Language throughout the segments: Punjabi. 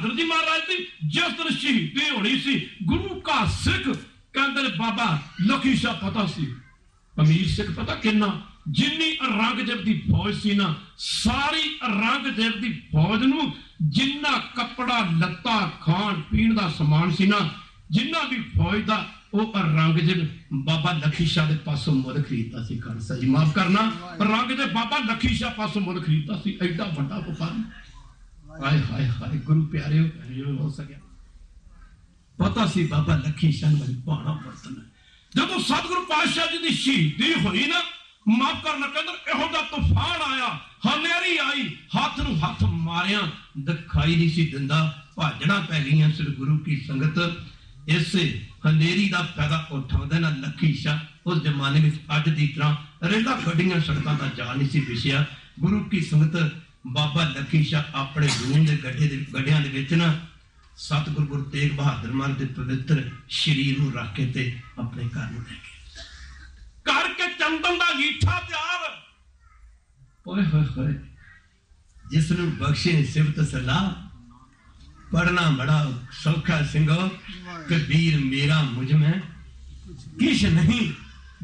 ਬਹਾਦਰ ਜੀ ਮਹਾਰਾਜ ਦੀ, ਜਿਸ ਦਿਨ ਸ਼ਹੀਦੀ ਹੋਣੀ ਸੀ, ਗੁਰੂ ਕਾ ਸਿੱਖ ਕਹਿੰਦੇ ਬਾਬਾ, ਲਖੀ ਸ਼ਾਹ ਪਤਾ ਸੀ। ਅਮੀਰ ਸਿੱਖ ਪਤਾ ਕਿੰਨਾ? ਜਿੰਨੀ ਔਰੰਗਜ਼ੇਬ ਦੀ ਫੌਜ ਸੀ ਨਾ, ਸਾਰੀ ਔਰੰਗਜ਼ੇਬ ਦੀ ਫੌਜ ਨੂੰ ਜਿੰਨਾ ਕੱਪੜਾ, ਲੱਤਾ, ਖਾਣ ਪੀਣ ਦਾ ਸਮਾਨ ਸੀ ਨਾ, ਜਿੰਨਾ ਵੀ ਫੌਜ ਦਾ, ਉਹ ਔਰੰਗਜ਼ੇਬ ਬਾਬਾ ਲਖੀ ਸ਼ਾਹ ਦੇ ਪਾਸੋਂ ਮੁੱਲ ਖਰੀਦਦਾ ਸੀ। ਖਾਲਸਾ ਜੀ ਮਾਫ ਕਰਨਾ, ਔਰੰਗਜ਼ੇਬ ਬਾਬਾ ਲਖੀ ਸ਼ਾਹ ਪਾਸੋਂ ਮੁੱਲ ਖਰੀਦਦਾ ਸੀ। ਐਡਾ ਵੱਡਾ ਵਪਾਰ। ਹਾਏ ਹਾਏ ਹਾਏ, ਗੁਰੂ ਪਿਆਰਿਓ ਪਿਆਰਿਓ, ਹੋ ਸਕਿਆ। ਪਤਾ ਸੀ ਬਾਬਾ ਲਖੀ ਸ਼ਾਹ ਨੂੰ ਪਾਣਾ ਵਰਤਣਾ। ਜਦੋਂ ਸਤਿਗੁਰੂ ਪਾਤਸ਼ਾਹ ਜੀ ਦੀ ਸ਼ਹੀਦੀ ਹੋਈ ਨਾ, ਮਾਫ ਕਰਨਾ ਕਹਿੰਦੇ ਇਹੋ ਜਿਹਾ ਤੂਫਾਨ ਆਇਆ, ਹਨੇਰੀ ਆਈ, ਹੱਥ ਨੂੰ ਹੱਥ ਮਾਰਿਆ, ਦਿਖਾਈ ਨਹੀਂ ਸੀ ਦਿੰਦਾ ਭਾਜਣਾ ਪੈ ਗਈਆਂ ਸ੍ਰੀ ਗੁਰੂ ਕੀ ਸੰਗਤ। ਇਸੇ ਹਨੇਰੀ ਦਾ ਫਾਇਦਾ ਉਠਾਉਂਦੇ ਨਾ ਲੱਖੀ ਸ਼ਾਹ ਉਸ ਜ਼ਮਾਨੇ ਵਿੱਚ ਅੱਜ ਦੀ ਤਰ੍ਹਾਂ ਰੇਲਾ ਗੱਡੀਆਂ ਸੜਕਾਂ ਦਾ ਜਾਲ ਨਹੀਂ ਸੀ ਵਿਛਿਆ। ਗੁਰੂ ਕੀ ਸੰਗਤ ਬਾਬਾ ਲੱਖੀ ਸ਼ਾਹ ਆਪਣੇ ਰੂਮ ਦੇ ਗੱਡੇ ਦੇ ਗੱਡਿਆਂ ਦੇ ਵਿੱਚ ਨਾ ਸਤਿਗੁਰ ਗੁਰੂ ਤੇਗ ਬਹਾਦਰ ਮਹਾਰਾਜ ਦੇ ਪਵਿੱਤਰ ਸ਼ਰੀਰ ਨੂੰ ਰੱਖ ਕੇ ਤੇ ਆਪਣੇ ਘਰ ਨੂੰ ਲੈ ਗਏ। ਕਰਕੇ ਚੰਦਨ ਦਾ ਗੀਠਾ ਤਿਆਰ ਓਏ ਹੋਏ ਹੋਏ। ਜਿਸ ਨੂੰ ਬਖਸ਼ੇ ਸਿਫਤ ਸਲਾਹ ਪੜਨਾ ਬੜਾ ਸੌਖਾ ਸਿੰਘੋ ਕਬੀਰ ਮੇਰਾ ਮੁਝ ਮੈਂ ਕਿਛ ਨਹੀਂ,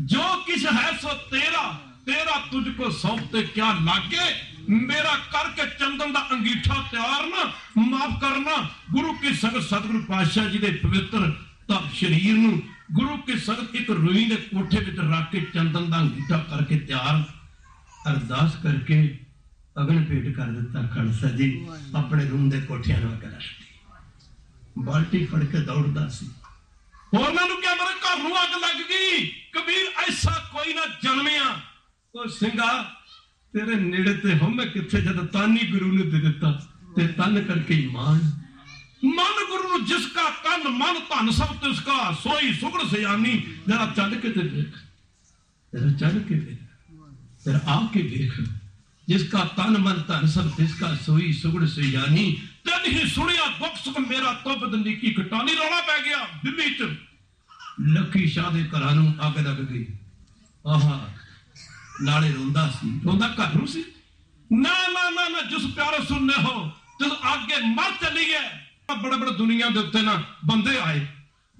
ਜੋ ਕਿਛ ਹੈ ਸੋ ਤੇਰਾ ਤੇਰਾ ਤੁਝ ਕੋ ਸੌਂਪਤੇ ਕਿਆ ਲਾਗੇ? ਮੇਰਾ ਕਰਕੇ ਚੰਦਨ ਦਾ ਅੰਗੀਠਾ ਤਿਆਰ ਨਾ, ਮਾਫ ਕਰਨਾ। ਗੁਰੂ ਕੀ ਸੰਗਤ ਸਤਿਗੁਰੂ ਪਾਤਸ਼ਾਹ ਜੀ ਦੇ ਪਵਿੱਤਰ ਤਪ ਸ਼ਰੀਰ ਨੂੰ, ਗੁਰੂ ਕੀ ਸੰਗਤ ਇੱਕ ਰੂਈ ਦੇ ਕੋਠੇ ਵਿੱਚ ਰੱਖ ਕੇ ਚੰਦਨ ਦਾ ਅੰਗੀਠਾ ਕਰਕੇ ਤਿਆਰ। ਅਰਦਾਸ ਕਰਕੇ ਅਗਨ ਭੇਟ ਕਰ ਦਿੱਤਾ ਖਾਲਸਾ ਜੀ, ਆਪਣੇ ਰੂਮ ਦੇ ਕੋਠਿਆਂ ਨੂੰ ਅਗਰ ਬਾਲਟੀ ਫੜ ਕੇ ਦੌੜਦਾ ਸੀ। ਹੋਰਨਾਂ ਨੂੰ ਕਿਹਾ, ਮੇਰੇ ਘਰ ਨੂੰ ਅੱਗ ਲੱਗ ਗਈ। ਕਬੀਰ, ਐਸਾ ਕੋਈ ਨਾ ਜਨਮਿਆ। ਉਹ ਸਿੰਘਾ ਤੇਰੇ ਨੇੜੇ ਤੇ ਹਉਮੈ ਕਿੱਥੇ ਜਦ ਤਾਨੀ ਗੁਰੂ ਨੇ ਦੇ ਦਿੱਤਾ ਤੇ ਤਨ ਕਰਕੇ ਹੀ ਮਾਨ ਮਨ ਗੁਰੂ ਨੂੰ ਜਿਸ ਕਾ ਤਨ, ਮਨ ਧਨ ਸਭ ਤਿਸ ਕਾ ਸੋਈ ਸੁਗੜ ਸਿਆਨੀ ਜਰਾ ਚੱਲ ਕੇ ਤੇ ਦੇਖ। ਜਰਾ ਚੱਲ ਕੇ ਦੇਖ। ਫਿਰ ਆ ਕੇ ਦੇਖ। ਜਿਸ ਕਾ ਤਨ, ਮਨ ਧਨ ਸਭ ਤਿਸ ਕਾ ਸੋਈ ਸੁਗੜ ਸਿਆਨੀ ਤਦ ਹੀ ਸੁਣਿਆ ਦੁੱਖ ਸੁਖ ਮੇਰਾ ਤਬ ਦੰਦੀ ਕੀ ਘਟਾਨੀ ਰੌਲਾ ਪੈ ਗਿਆ ਦਿੱਲੀ ਚ। ਲੱਖੀ ਸ਼ਾਹ ਦੇ ਘਰਾਂ ਨੂੰ ਅੱਗ ਲੱਗ ਗਈ। ਆਹਾ। ਨਾਲੇ ਰੋਂਦਾ ਸੀ। ਰੋਂਦਾ ਘਰ ਨੂੰ ਸੀ। ਨਾ ਨਾ ਨਾ ਨਾ, ਜਿਸ ਪਿਆਰੇ ਸੁਣਨੇ ਹੋ ਜਦ ਅੱਗੇ ਮਰ ਚਲੀ ਹੈ ਬੜੇ ਬੜੇ ਦੁਨੀਆ ਦੇ ਉੱਤੇ ਨਾ ਬੰਦੇ ਆਏ।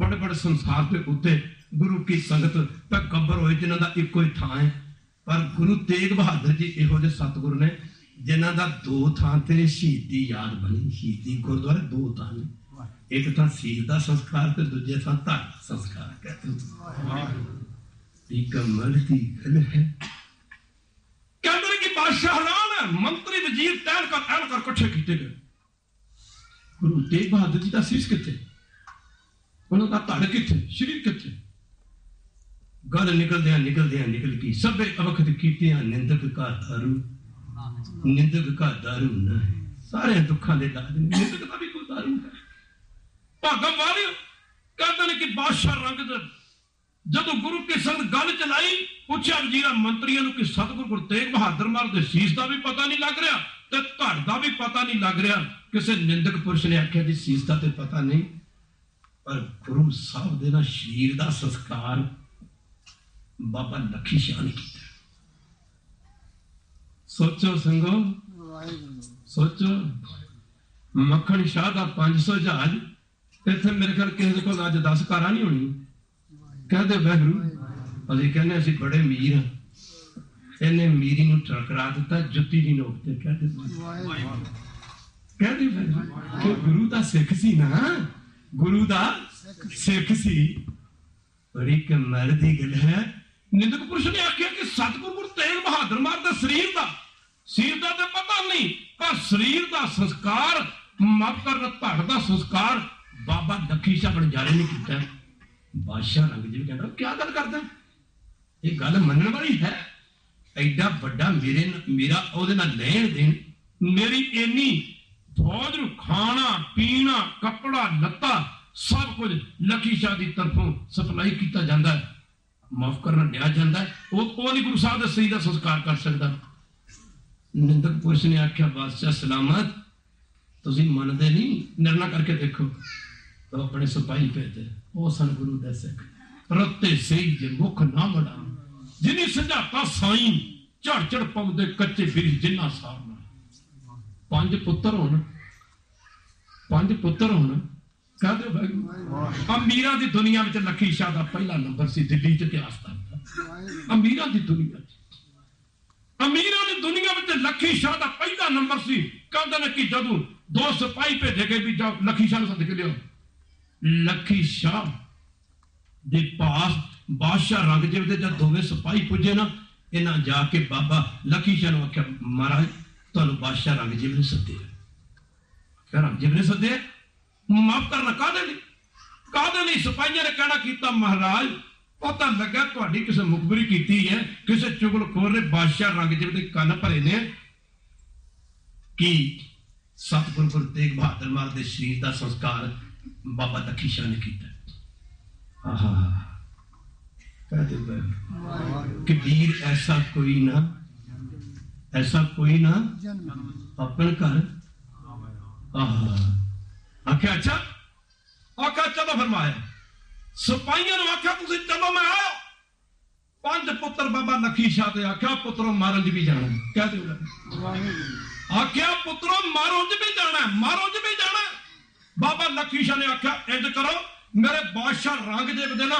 ਬੜੇ ਬੜੇ ਸੰਸਾਰ ਦੇ ਉੱਤੇ ਗੁਰੂ ਕੀ ਸੰਗਤ ਪੈਗੰਬਰ ਹੋਏ ਜਿਨ੍ਹਾਂ ਦਾ ਇੱਕੋ ਹੀ ਥਾਂ ਹੈ ਪਰ ਗੁਰੂ ਤੇਗ ਬਹਾਦਰ ਜੀ ਇਹੋ ਜਿਹੇ ਸਤਿਗੁਰ ਨੇ ਜਿਨ੍ਹਾਂ ਦਾ ਦੋ ਥਾਂ ਤੇ ਸ਼ਹੀਦੀ ਯਾਦ ਬਣੀ। ਸ਼ਹੀਦੀ ਗੁਰਦੁਆਰੇ ਦੋ ਥਾਂ ਨੇ। ਇੱਕ ਤਾਂ ਸੀਰ ਦਾ ਸੰਸਕਾਰ ਤੇ ਦੂਜੇ ਥਾਂ ਧਰ ਸੰਸਕਾਰ। ਕਹਿੰਦੇ ਨੇ ਇਹ ਕਮਲ ਦੀ ਗੱਲ ਹੈ। ਕਹਿੰਦੇ ਨੇ ਕਿ ਬਾਦਸ਼ਾਹ ਹੈਰਾਨ ਹੈ। ਮੰਤਰੀ ਵਜ਼ੀਰ ਟਹਿਲ ਕਰ ਐਨ ਕਰ ਇਕੱਠੇ ਕੀਤੇ ਗਏ। ਗੁਰੂ ਤੇਗ ਬਹਾਦਰ ਉਹਨਾਂ ਦਾ ਧੜ ਕਿੱਥੇ? ਸ਼ਰੀਰ ਕਿੱਥੇ? ਗੱਲ ਨਿਕਲਦਿਆਂ ਨਿਕਲਦਿਆਂ ਨਿਕਲ ਗਈ। ਸਭੇ ਅਵਖਤ ਕੀਤਿਆਂ, ਨਿੰਦਕ ਕਾ ਦਾਰੂ ਨਿੰਦਕ ਕਾ ਦਾਰੂ ਨਾ ਹੈ। ਸਾਰੇ ਦੁੱਖਾਂ ਦੇ ਦਾਰੂ ਨਿੰਦਕ ਦਾ ਵੀ ਕੋਈ ਦਾਰੂ ਹੈ। ਭਾਗਮ ਵਾਲਿਓ ਕਹਿੰਦੇ ਨੇ ਕਿ ਬਾਦਸ਼ਾਹ ਰੰਗ ਦੇ ਜਦੋਂ ਗੁਰੂ ਕੇ ਸੰਗ ਗੱਲ ਚਲਾਈ, ਪੁੱਛਿਆ ਜੀਰਾ ਮੰਤਰੀਆਂ ਨੂੰ ਕਿ ਸਤਿਗੁਰੂ ਗੁਰੂ ਤੇਗ ਬਹਾਦਰ ਮਹਾਰਾਜ ਦੇ ਸੀਸ ਦਾ ਵੀ ਪਤਾ ਨਹੀਂ ਲੱਗ ਰਿਹਾ ਤੇ ਧੜ ਦਾ ਵੀ ਪਤਾ ਨਹੀਂ ਲੱਗ ਰਿਹਾ, ਕਿਸੇ ਨਿੰਦਕ ਪੁਰਸ਼ ਨੇ ਆਖਿਆ ਜੀ ਸੀਸ ਦਾ ਤੇ ਪਤਾ ਨਹੀਂ। ਪਰ ਗੁਰੂ ਸਾਹਿਬ ਦੇ ਨਾਲ ਸ਼ਰੀਰ ਦਾ ਸੰਸਕਾਰ ਬਾਬਾ ਲਖੀ ਸ਼ਾਹ ਨੇ ਕੀਤਾ। ਸੋਚੋ ਸੰਗੋ, ਸੋਚੋ। ਮੱਖਣ ਸ਼ਾਹ ਦਾ 500 ਜਹਾਜ਼, ਇੱਥੇ ਮੇਰੇ ਖਿਆਲ ਕਿਸੇ ਦੇ ਕੋਲ ਅੱਜ 10 ਕਾਰਾਂ ਨਹੀਂ ਹੋਣੀ ਕਹਿੰਦੇ ਵਾਹਿਗੁਰੂ ਅਸੀਂ ਕਹਿੰਦੇ ਅਸੀਂ ਬੜੇ ਅਮੀਰ ਹਾਂ। ਇਹਨੇ ਮੀਰੀ ਨੂੰ ਟਰਕਰਾ ਦਿੱਤਾ, ਜੁੱਤੀ ਦੀ ਨੋਕ ਤੇ ਕਹਦੇ ਕਹਦੇ ਵਹਿਗੁਰੂ ਕਿ ਗੁਰੂ ਦਾ ਸਿੱਖ ਸੀ ਨਾ? ਗੁਰੂ ਦਾ ਸਿੱਖ ਸੀ। ਬੜੀ ਕਮਲ ਦੀ ਗੱਲ ਹੈ, ਨਿੰਦਕ ਪੁਰਸ਼ ਨੇ ਆਖਿਆ ਕਿ ਸਤਿਗੁਰੂ ਗੁਰੂ ਤੇਗ ਬਹਾਦਰ ਮਾਰ ਦਾ ਸਰੀਰ ਦਾ ਸਰੀਰ ਦਾ ਤੇ ਪਤਾ ਨਹੀਂ, ਪਰ ਸਰੀਰ ਦਾ ਸੰਸਕਾਰ, ਮਾਫ ਕਰਨ, ਧੜ ਦਾ ਸੰਸਕਾਰ ਬਾਬਾ ਦਖੀ ਸ਼ਾਹ ਬਣਜਾਰੇ ਨੇ ਕੀਤਾ। ਬਾਦਸ਼ਾਹ ਰੰਗ ਜੀ ਕਹਿੰਦਾ ਕੀ ਗੱਲ ਕਰਦਾ ਇਹ ਗੱਲ ਮੰਨਣ ਵਾਲੀ ਹੈ। ਐਡਾ ਵੱਡਾ ਮੇਰੇ ਮੇਰਾ ਉਹਦੇ ਨਾਲ ਲੈਣ ਦੇਣ, ਮੇਰੀ ਇੰਨੀ ਫੌਜ ਨੂੰ ਖਾਣਾ, ਪੀਣਾ, ਕੱਪੜਾ, ਲੱਤਾ, ਸਭ ਕੁਝ ਲਖੀ ਸ਼ਾਹ ਦੀ ਤਰਫੋਂ ਸਪਲਾਈ ਕੀਤਾ ਜਾਂਦਾ ਹੈ। ਮਾਫ ਕਰਨਾ, ਲਿਆ ਜਾਂਦਾ ਹੈ। ਉਹ ਉਹ ਨਹੀਂ ਗੁਰੂ ਸਾਹਿਬ ਦੇ ਸਹੀ ਦਾ ਸੰਸਕਾਰ ਕਰ ਸਕਦਾ। ਨਿੰਦਕ ਪੁਰਸ਼ ਨੇ ਆਖਿਆ, ਬਾਦਸ਼ਾਹ ਸਲਾਮਤ। ਤੁਸੀਂ ਮੰਨਦੇ ਨਹੀਂ? ਨਿਰਣਾ ਕਰਕੇ ਦੇਖੋ। ਤਾਂ ਆਪਣੇ ਸਿਪਾਹੀ ਭੇਜੇ ਉਹ ਸਨ ਗੁਰੂ ਦੇ ਸਿੱਖ। ਰਤੇ ਸਹੀ ਜੇ ਮੁਖ ਨਾ ਮੜਾ। ਜਿਨੀ ਸੰਝਾਤਾ ਸਾਈਂ। ਝੜ ਝੜ ਪਾਉਂਦੇ ਕੱਚੇ ਫਿਰ ਜਿੰਨਾ ਸਾਰਨਾ ਪੰਜ ਪੁੱਤਰ ਹੋਣ। ਪੰਜ ਪੁੱਤਰ ਹੋਣ। ਕਾਹਦੇ ਵਾਹਿਗੁਰੂ। ਅਮੀਰਾਂ ਦੀ ਦੁਨੀਆ ਵਿੱਚ ਲੱਖੀ ਸ਼ਾਹ ਦਾ ਪਹਿਲਾ ਨੰਬਰ ਸੀ ਦਿੱਲੀ ਚ ਇਤਿਹਾਸ ਦਾ। ਅਮੀਰਾਂ ਦੀ ਦੁਨੀਆ ਅਮੀਰਾਂ ਦੀ ਦੁਨੀਆ ਵਿੱਚ ਲੱਖੀ ਸ਼ਾਹ ਦਾ ਪਹਿਲਾ ਨੰਬਰ ਸੀ। ਕਹਿੰਦੇ ਨੇ ਕਿ ਜਦੋਂ ਦੋ ਸਿਪਾਹੀ ਭੇਜੇ ਗਏ ਵੀ ਜਾਓ ਲੱਖੀ ਸ਼ਾਹ ਨੂੰ ਸੱਦ ਕੇ ਲਿਓ ਲੱਖੀ ਸ਼ਾਹ ਦੇ ਪਾਸ ਬਾਦਸ਼ਾਹ ਰੰਗਜੀਤ ਦੇ ਜਦ ਦੋਵੇਂ ਸਿਪਾਹੀ ਪੁੱਜੇ ਨਾ, ਇਹਨਾਂ ਜਾ ਕੇ ਬਾਬਾ ਲੱਖੀ ਸ਼ਾਹ ਨੂੰ ਆਖਿਆ, ਮਹਾਰਾਜ, ਤੁਹਾਨੂੰ ਬਾਦਸ਼ਾਹ ਰੰਗਜੀਤ ਨੇ ਸੱਦਿਆ ਫਿਰ ਰੰਗਜੀਤ ਨੇ ਸੱਦਿਆ ਮਾਫ ਕਰਨਾ, ਕਾਹਦੇ ਲਈ? ਕਾਹਦੇ ਲਈ? ਸਿਪਾਹੀਆਂ ਨੇ ਕਹਿਣਾ ਕੀਤਾ, ਮਹਾਰਾਜ, ਪਤਾ ਲੱਗਾ ਤੁਹਾਡੀ ਕਿਸੇ ਮੁਖਬਰੀ ਕੀਤੀ ਹੈ, ਕਿਸੇ ਚੁਗਲਖੋਰ ਨੇ ਬਾਦਸ਼ਾਹ ਰੰਗਜੀਤ ਦੇ ਕੰਨ ਭਰੇ ਨੇ। ਕਿ ਸਤਿਗੁਰੂ ਗੁਰੂ ਤੇਗ ਬਹਾਦਰ ਮਹਾਰਾਜ ਦੇ ਸਰੀਰ ਦਾ ਸੰਸਕਾਰ ਬਾਬਾ ਲੱਖੀ ਸ਼ਾਹ ਨੇ ਕੀਤਾ ਆਹਾ ਕਹਦੇ ਬੈ ਕਬੀਰ ਐਸਾ ਕੋਈ ਨਾ ਐਸਾ ਕੋਈ ਨਾ ਆਪਣ ਘਰ ਆਹਾ ਆਖਿਆ ਅੱਛਾ ਆਖਿਆ ਚਲੋ ਫਰਮਾਇਆ ਸਿਪਾਹੀਆਂ ਨੂੰ ਆਖਿਆ ਤੁਸੀਂ ਚਲੋ ਮੈਂ ਆਇਆ ਪੰਜ ਪੁੱਤਰ ਬਾਬਾ ਲੱਖੀ ਸ਼ਾਹ ਤੇ ਆਖਿਆ ਪੁੱਤਰੋ ਮਾਰਨ ਦੀ ਵੀ ਜਾਣਾ ਕਹਿ ਦਿਓ ਆਖਿਆ ਪੁੱਤਰੋ ਮਾਰੋ ਚ ਵੀ ਜਾਣਾ ਹੈ, ਮਾਰੋ ਚ ਵੀ ਜਾਣਾ ਹੈ। ਬਾਬਾ ਲੱਖੀ ਸ਼ਾਹ ਨੇ ਆਖਿਆ ਇੰਜ ਕਰੋ ਮੇਰੇ ਬਾਦਸ਼ਾਹ ਰੰਗਜੇਬ ਦੇ ਨਾ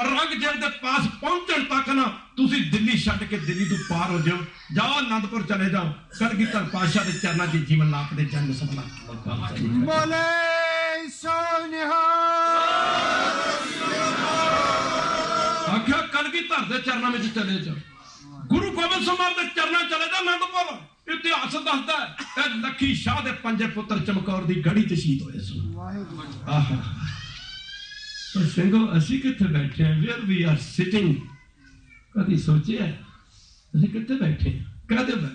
ਰੰਗਜੇਬ ਦੇ ਪਾਸ ਪਹੁੰਚਣ ਤੱਕ ਨਾ ਤੁਸੀਂ ਦਿੱਲੀ ਛੱਡ ਕੇ ਦਿੱਲੀ ਤੋਂ ਪਾਰ ਹੋ ਜਾਓ। ਜਾਓ ਆਨੰਦਪੁਰ ਚਲੇ ਜਾਓ। ਕਲਗੀਧਰ ਪਾਤਸ਼ਾਹ ਦੇ ਚਰਨਾਂ 'ਚ ਜੀਵਨ ਲਾਪ ਦੇ ਜਨਮ ਸਭਨਾ ਬੋਲੇ ਸੋਨਿਹਾ ਆਖਿਆ ਕਲਗੀਧਰ ਦੇ ਚਰਨਾਂ ਵਿੱਚ ਚਲੇ ਜਾਓ। ਗੁਰੂ ਗੋਬਿੰਦ ਸਿੰਘ ਚਲੇ ਜਾਓ ਆਨੰਦਪੁਰ ਇਤਿਹਾਸ ਦੱਸਦਾ ਹੈ ਲੱਖੀ ਸ਼ਾਹ ਦੇ ਪੰਜੇ ਪੁੱਤਰ ਚਮਕੌਰ ਦੀ ਗੜੀ 'ਚ ਸ਼ਹੀਦ ਹੋਏ ਸਨ। ਵਾਹਿਗੁਰੂ ਆਹਾ। ਪਰ ਸਿੰਘੋ, ਅਸੀਂ ਕਿੱਥੇ ਬੈਠੇ ਹਾਂ? ਵੇਅਰ ਵੀ ਆਰ ਸਿਟਿੰਗ ਕਦੀ ਸੋਚਿਆ ਅਸੀਂ ਕਿੱਥੇ ਬੈਠੇ ਕਾਹਦੇ ਬੈਠੇ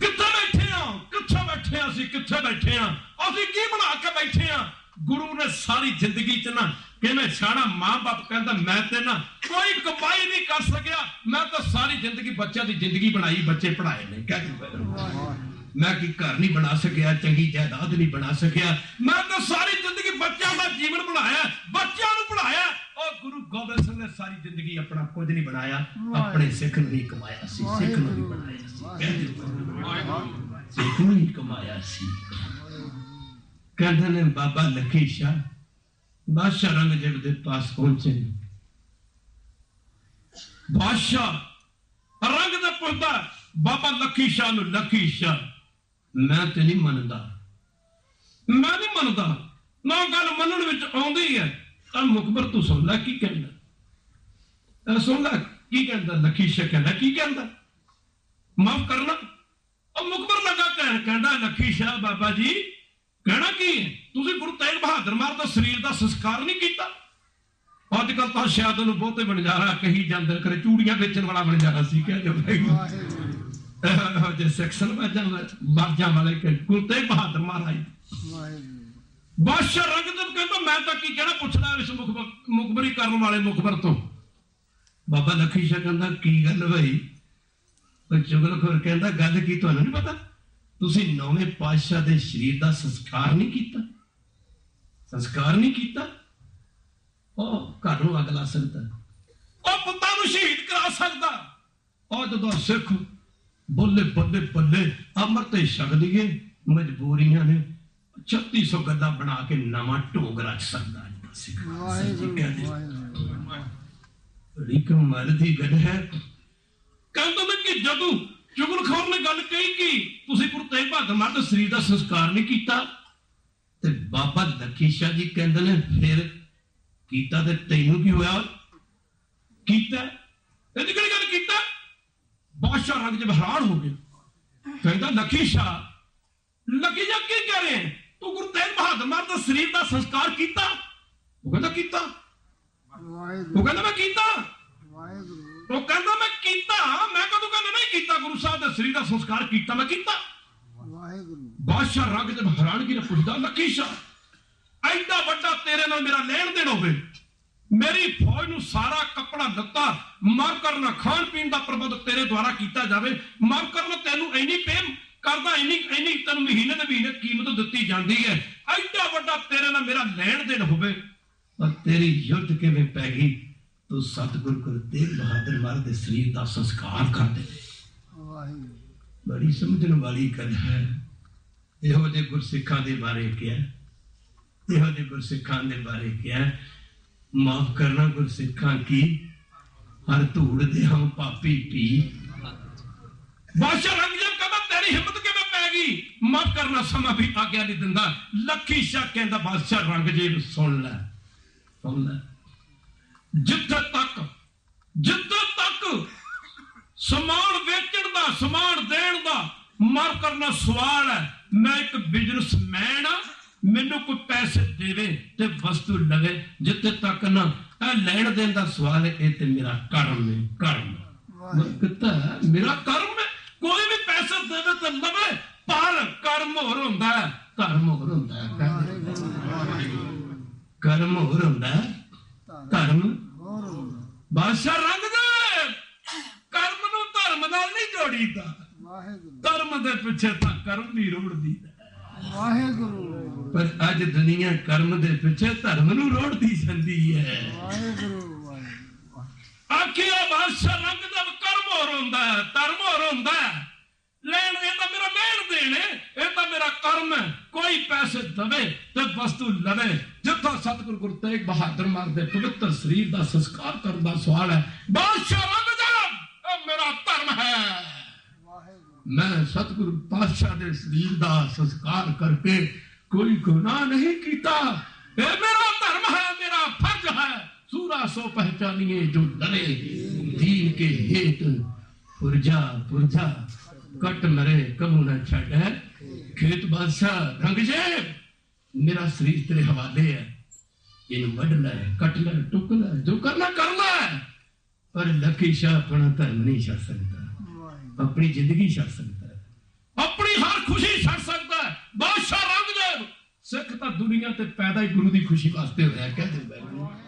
ਕਿੱਥੇ ਬੈਠੇ ਹਾਂ? ਕਿੱਥੇ ਬੈਠੇ ਹਾਂ ਅਸੀਂ? ਕਿੱਥੇ ਬੈਠੇ ਹਾਂ? ਅਸੀਂ ਕੀ ਬਣਾ ਕੇ ਬੈਠੇ ਹਾਂ? ਗੁਰੂ ਨੇ ਸਾਰੀ ਜ਼ਿੰਦਗੀ ਚ ਨਾ ਕਿਵੇਂ ਸਾਡਾ ਮਾਂ-ਬਾਪ ਕਹਿੰਦਾ ਮੈਂ ਤੇ ਨਾ ਕੋਈ ਕਮਾਈ ਨਹੀਂ ਕਰ ਸਕਿਆ। ਮੈਂ ਤਾਂ ਸਾਰੀ ਜ਼ਿੰਦਗੀ ਬੱਚਿਆਂ ਦੀ ਜ਼ਿੰਦਗੀ ਬਣਾਈ ਬੱਚੇ ਪੜਾਏ ਨੇ ਕਹਿੰਦੇ ਮੈਂ। ਕੀ ਘਰ ਨਹੀਂ ਬਣਾ ਸਕਿਆ ਚੰਗੀ ਜਾਇਦਾਦ ਨਹੀਂ ਬਣਾ ਸਕਿਆ। ਮੈਂ ਤਾਂ ਸਾਰੀ ਜ਼ਿੰਦਗੀ ਬੱਚਿਆਂ ਦਾ ਜੀਵਨ ਬਣਾਇਆ ਬੱਚਿਆਂ ਨੂੰ ਪੜਾਇਆ ਉਹ ਗੁਰੂ ਗੋਬਿੰਦ ਸਿੰਘ ਨੇ ਸਾਰੀ ਜ਼ਿੰਦਗੀ ਆਪਣਾ ਕੁਝ ਨਹੀਂ ਬਣਾਇਆ ਆਪਣੇ ਸਿੱਖ ਨੂੰ ਹੀ ਕਮਾਇਆ ਸੀ ਸਿੱਖ ਨੂੰ ਹੀ ਬਣਾਇਆ ਸੀ। ਕਹਿੰਦੇ ਸਿੱਖ ਨੂੰ ਹੀ ਕਮਾਇਆ ਸੀ। ਕਹਿੰਦੇ ਨੇ ਬਾਬਾ ਲਖੀ ਸ਼ਾਹ ਬਾਦਸ਼ਾਹ ਰੰਗਜੀਤ ਦੇ ਪਾਸ ਪਹੁੰਚੇ। ਨੇ ਬਾਦਸ਼ਾਹ ਰੰਗ ਦਾ ਪੁੱਛਦਾ ਬਾਬਾ ਲੱਖੀ ਸ਼ਾਹ ਨੂੰ ਲੱਖੀ ਸ਼ਾਹ। ਮੈਂ ਤੇ ਨਹੀਂ ਮੰਨਦਾ। ਮੈਂ ਨਹੀਂ ਮੰਨਦਾ। ਨਾ ਗੱਲ ਮੰਨਣ ਵਿੱਚ ਆਉਂਦੀ ਹੈ। ਤਾਂ ਮੁਖਬਰ ਤੂੰ ਸੁਣ ਲੈ ਕੀ ਕਹਿੰਦਾ। ਇਹ ਸੁਣ ਕੀ ਕਹਿੰਦਾ ਲੱਖੀ ਸ਼ਾਹ ਕਹਿੰਦਾ, ਕੀ ਕਹਿੰਦਾ? ਮਾਫ ਕਰਨਾ। ਉਹ ਮੁਖਬਰ ਲੱਗਾ ਕਹਿਣ, ਕਹਿੰਦਾ ਲੱਖੀ ਸ਼ਾਹ ਬਾਬਾ ਜੀ ਕਹਿਣਾ ਕੀ ਤੁਸੀਂ ਗੁਰੂ ਤੇਗ ਬਹਾਦਰ ਮਾਰ ਦਾ ਸਰੀਰ ਦਾ ਸੰਸਕਾਰ ਨਹੀਂ ਕੀਤਾ? ਅੱਜ ਕੱਲ ਤਾਂ ਸ਼ਾਇਦ ਉਹਨੂੰ ਬਹੁਤੇ ਬਣਜਾਰਾ ਕਹੀ ਜਾਂਦੇ ਕਰੇ ਚੂੜੀਆਂ ਵੇਚਣ ਵਾਲਾ ਬਣਜਾਰਾ ਸੀ, ਕਹਿ ਦਿਓ ਜੇ ਸੈਕਸ਼ਨ ਵਾਜਾਂ ਵਾਜਾਂ ਵਾਲੇ ਕਿ ਗੁਰੂ ਤੇਗ ਬਹਾਦਰ ਮਹਾਰਾਜ ਵਾਹਿਗੁਰੂ ਬਾਦਸ਼ਾਹ ਰੰਗਦੇਵ ਕਹਿੰਦਾ, ਮੈਂ ਤਾਂ ਕੀ ਕਹਿਣਾ ਪੁੱਛਣਾ ਇਸ ਮੁਖਬਰੀ ਕਰਨ ਵਾਲੇ ਮੁਖਬਰ ਤੋਂ? ਬਾਬਾ ਲਖੀ ਸ਼ਾਹ ਕਹਿੰਦਾ, ਕੀ ਗੱਲ ਭਾਈ? ਉਹ ਚੁਗਲਖੋਰ ਕਹਿੰਦਾ, ਗੱਲ ਕੀ, ਤੁਹਾਨੂੰ ਨਹੀਂ ਪਤਾ? ਤੁਸੀਂ ਨੌਵੇਂ ਪਾਤਸ਼ਾਹ ਦੇ ਸਰੀਰ ਦਾ ਸੰਸਕਾਰ ਨਹੀਂ ਕੀਤਾ? ਸੰਸਕਾਰ ਨਹੀਂ ਕੀਤਾ? ਉਹ ਘਰ ਨੂੰ ਅੱਗ ਲਾ ਸਕਦਾ। ਉਹ ਪੁੱਤਾਂ ਨੂੰ ਸ਼ਹੀਦ ਕਰਾ ਸਕਦਾ। ਉਹ ਜਦੋਂ ਸਿੱਖ ਬੱਲੇ ਬੱਲੇ ਬੱਲੇ ਅਮਰਤ ਛਕ ਲਈਏ ਮਜਬੂਰੀਆਂ ਨੇ 3600 ਗੱਲਾਂ ਬਣਾ ਕੇ ਨਵਾਂ ਢੋਂਗ ਰਚ ਸਕਦਾ ਸਿੱਖ ਵਾਹਿਗੁਰੂ ਕਹਿੰਦੇ ਵਾਹਿਗੁਰੂ। ਬੜੀ ਕਮਾਲ ਦੀ ਗੱਲ ਹੈ ਕਹਿੰਦਾ ਮੈਂ ਕਿ ਜਦੋਂ ਚੁਗਲਖੋਰ ਨੇ ਗੱਲ ਕਹੀ ਕਿ ਤੁਸੀਂ ਗੁਰੂ ਤੇਗ ਬਹਾਦਰ ਮਹਾਰਾਜ ਦੇ ਸਰੀਰ ਦਾ ਸੰਸਕਾਰ ਨਹੀਂ ਕੀਤਾ। ਤੇ ਬਾਬਾ ਲੱਖੀ ਸ਼ਾਹ ਜੀ ਕਹਿੰਦੇ ਨੇ, ਫਿਰ ਕੀਤਾ ਤੇ ਤੈਨੂੰ ਕੀ ਹੋਇਆ? ਕੀਤਾ। ਇਹਦੀ ਕਿਹੜੀ ਗੱਲ ਕੀਤਾ? ਬਾਦਸ਼ਾਹ ਰੰਗ ਜਬ ਹੈਰਾਨ ਹੋ ਗਿਆ। ਕਹਿੰਦਾ ਲੱਖੀ ਸ਼ਾਹ ਲੱਖੀ ਜਾ ਕੀ ਕਹਿ ਰਹੇ ਤੂੰ ਗੁਰੂ ਤੇਗ ਬਹਾਦਰ ਮਹਾਰਾਜ ਦਾ ਸਰੀਰ ਦਾ ਸੰਸਕਾਰ ਕੀਤਾ? ਉਹ ਕਹਿੰਦਾ, ਕੀਤਾ। ਉਹ ਕਹਿੰਦਾ, ਮੈਂ ਕੀਤਾ। ਵਾਹਿਗੁਰੂ। ਉਹ ਕਹਿੰਦਾ ਮੈਂ ਕੀਤਾ ਮੈਂ ਕਦੋਂ ਕਹਿੰਦਾ ਨਹੀਂ ਕੀਤਾ ਗੁਰੂ ਸਾਹਿਬ ਦੇ ਸਰੀਰ ਦਾ ਸੰਸਕਾਰ ਕੀਤਾ ਮੈਂ ਕੀਤਾ। ਵਾਹਿਗੁਰੂ। ਬਾਦਸ਼ਾਹ ਰੰਗ ਜਬ ਹੈਰਾਨਗੀ ਨਾਲ ਪੁੱਛਦਾ ਲੱਕੀ ਸ਼ਾਹ? ਐਡਾ ਵੱਡਾ ਤੇਰੇ ਨਾਲ ਮੇਰਾ ਲੈਣ ਦੇਣ ਹੋਵੇ ਮੇਰੀ ਫੌਜ ਨੂੰ ਸਾਰਾ ਕੱਪੜਾ ਲੱਤਾ ਮਰ ਕਰਨਾ ਖਾਣ ਪੀਣ ਦਾ ਪ੍ਰਬੰਧ ਤੇਰੇ ਦੁਆਰਾ ਕੀਤਾ ਜਾਵੇ ਮਰ ਕਰਨਾ ਤੈਨੂੰ ਇੰਨੀ ਪੇਮ ਕਰਦਾ ਇੰਨੀ ਇੰਨੀ ਤੈਨੂੰ ਮਹੀਨੇ ਦੇ ਮਹੀਨੇ ਕੀਮਤ ਦਿੱਤੀ ਜਾਂਦੀ ਹੈ। ਐਡਾ ਵੱਡਾ ਤੇਰੇ ਨਾਲ ਮੇਰਾ ਲੈਣ ਦੇਣ ਹੋਵੇ ਪਰ ਤੇਰੀ ਯੁੱਧ ਕਿਵੇਂ ਪੈ ਗਈ? ਤੂੰ ਸਤਿਗੁਰ ਗੁਰੂ ਤੇਗ ਬਹਾਦਰ ਮਹਾਰਾਜ ਦੇ ਸਰੀਰ ਦਾ ਸੰਸਕਾਰ ਕਰ ਦੇ। ਬੜੀ ਸਮਝਣ ਵਾਲੀ ਗੱਲ ਹੈ। ਇਹੋ ਜਿਹੇ ਗੁਰਸਿੱਖਾਂ ਦੇ ਬਾਰੇ ਕਿਹਾ। ਇਹੋ ਜਿਹੇ ਗੁਰਸਿੱਖਾਂ ਦੇ ਬਾਰੇ ਕਿਹਾ। ਮਾਫ ਕਰਨਾ ਗੁਰਸਿੱਖਾਂ ਕੀ? ਹਰ ਧੂੜ ਦੇ ਹਮ ਪਾਪੀ ਪੀ। ਬਾਦਸ਼ਾਹ ਰੰਗਜਨ ਕਹਿੰਦਾ ਤੇਰੀ ਹਿੰਮਤ ਕਿਵੇਂ ਪੈ ਗਈ? ਮਾਫ ਕਰਨਾ ਸਮਾਂ ਵੀ ਆਗਿਆ ਨਹੀਂ ਦਿੰਦਾ। ਲੱਖੀ ਸ਼ਾਹ ਕਹਿੰਦਾ ਬਾਦਸ਼ਾਹ ਰੰਗਜੀਤ ਸੁਣ ਲੈ। ਸੁਣ ਲੈ। ਜਿੱਥੇ ਤੱਕ ਜਿੱਥੇ ਤੱਕ ਸਮਾਨ ਵੇਚਣ ਦਾ ਸਮਾਨ ਦੇਣ ਦਾ ਮਾਫ ਕਰਨਾ ਸਵਾਲ ਹੈ ਮੈਂ ਇੱਕ ਬਿਜ਼ਨਸਮੈਨ ਆ ਮੈਨੂੰ ਕੋਈ ਪੈਸੇ ਦੇਵੇ ਤੇ ਵਸਤੂ ਲਵੇ ਜਿੱਥੇ ਤੱਕ ਨਾ ਇਹ ਲੈਣ ਦੇਣ ਦਾ ਸਵਾਲ ਹੈ ਇਹ ਤੇ ਮੇਰਾ ਕਰਮ ਹੈ ਕਰਮ ਕਿਤਾ ਮੇਰਾ ਕਰਮ ਹੈ ਕੋਈ ਵੀ ਪੈਸੇ ਦੇਵੇ ਤੇ ਲਵੇ ਪਰ ਕਰਮ ਹੋਰ ਹੁੰਦਾ ਹੈ ਧਰਮ ਹੋਰ ਹੁੰਦਾ ਹੈ। ਕਰਮ ਹੋਰ ਹੁੰਦਾ ਹੈ ਧਰਮ ਹੋਰ ਹੁੰਦਾ ਬਾਦਸ਼ਾਹ ਰੰਗ ਦੇ। ਕਰਮ ਨੂੰ ਧਰਮ ਨਾਲ ਨਹੀਂ ਜੋੜੀਦਾ। ਵਾਹਿਗੁਰੂ। ਧਰਮ ਦੇ ਪਿੱਛੇ ਤਾਂ ਕਰਮ ਵੀ ਰੋੜਦੀ। ਵਾਹਿਗੁਰੂ। ਪਰ ਅੱਜ ਦੁਨੀਆ ਕਰਮ ਦੇ ਪਿੱਛੇ ਧਰਮ ਨੂੰ ਰੋੜਦੀ ਜਾਂਦੀ ਹੈ। ਵਾਹਿਗੁਰੂ ਵਾਹਿਗੁਰੂ। ਆਖਿਆ ਬਾਦਸ਼ਾਹ ਰੰਗ ਦਾ ਕਰਮ ਹੋਰ ਹੁੰਦਾ ਧਰਮ ਹੋਰ ਹੁੰਦਾ। ਲੈਣ ਇਹ ਤਾਂ ਮੇਰਾ ਲੈਣ ਦੇਣ ਹੈ। ਇਹ ਤਾਂ ਮੇਰਾ ਕਰਮ ਹੈ। ਕੋਈ ਪੈਸੇ ਦਵੇ ਤੇ ਵਸਤੂ ਲਵੇ। ਜਿੱਥੋਂ ਸਤਿਗੁਰ ਗੁਰੂ ਤੇਗ ਬਹਾਦਰ ਮਾਰ ਦੇ ਪਵਿੱਤਰ ਸਰੀਰ ਦਾ ਸੰਸਕਾਰ ਕਰਨ ਦਾ ਸਵਾਲ ਹੈ, ਬਾਦਸ਼ਾਹ ਰੰਗ ਦਾ ਇਹ ਮੇਰਾ ਧਰਮ ਹੈ। ਮੈਂ ਸਤਿਗੁਰੂ ਪਾਤਸ਼ਾਹ ਦੇ ਸਰੀਰ ਦਾ ਸੰਸਕਾਰ ਕਰਕੇ ਕੋਈ ਗੁਨਾਹ ਨਹੀਂ ਕੀਤਾ। ਇਹ ਮੇਰਾ ਧਰਮ ਹੈ, ਮੇਰਾ ਫਰਜ਼ ਹੈ। ਸੂਰਾ ਸੋ ਪਹਿਚਾਨੀਏ ਜੋ ਡਰੇ ਦੀਨ ਕੇ ਹੇਤ ਪੁਰਜਾ ਪੁਰਜਾ। ਕਟ ਮਰੇ ਕਬੂ ਨਾ ਛੱਡੈ। ਖੇਤ ਬਾਦਸ਼ਾਹ, ਰੰਗ ਮੇਰਾ ਸਰੀਰ ਤੇਰੇ ਹਵਾਲੇ ਹੈ। ਇਹਨੂੰ ਵੱਢ ਲੈ, ਕੱਟ ਲੈ, ਟੁੱਕ ਲੈ, ਜੋ ਕਰਨਾ, ਕਰ ਲੈ। ਪਰ ਲੱਕੀ ਸ਼ਾਹ ਆਪਣਾ ਧਰਮ ਨਹੀਂ ਛੱਡ ਸਕਦਾ। ਆਪਣੀ ਜ਼ਿੰਦਗੀ ਛੱਡ ਸਕਦਾ ਆਪਣੀ ਹਰ ਖੁਸ਼ੀ ਛੱਡ ਸਕਦਾ ਹੈ। ਬਾਦਸ਼ਾਹ ਰੰਗਦੇਵ ਸਿੱਖ ਤਾਂ ਦੁਨੀਆ ਤੇ ਪੈਦਾ ਹੀ ਗੁਰੂ ਦੀ ਖੁਸ਼ੀ ਵਾਸਤੇ ਹੋਇਆ ਕਹਿੰਦੇ ਬੈਠੇ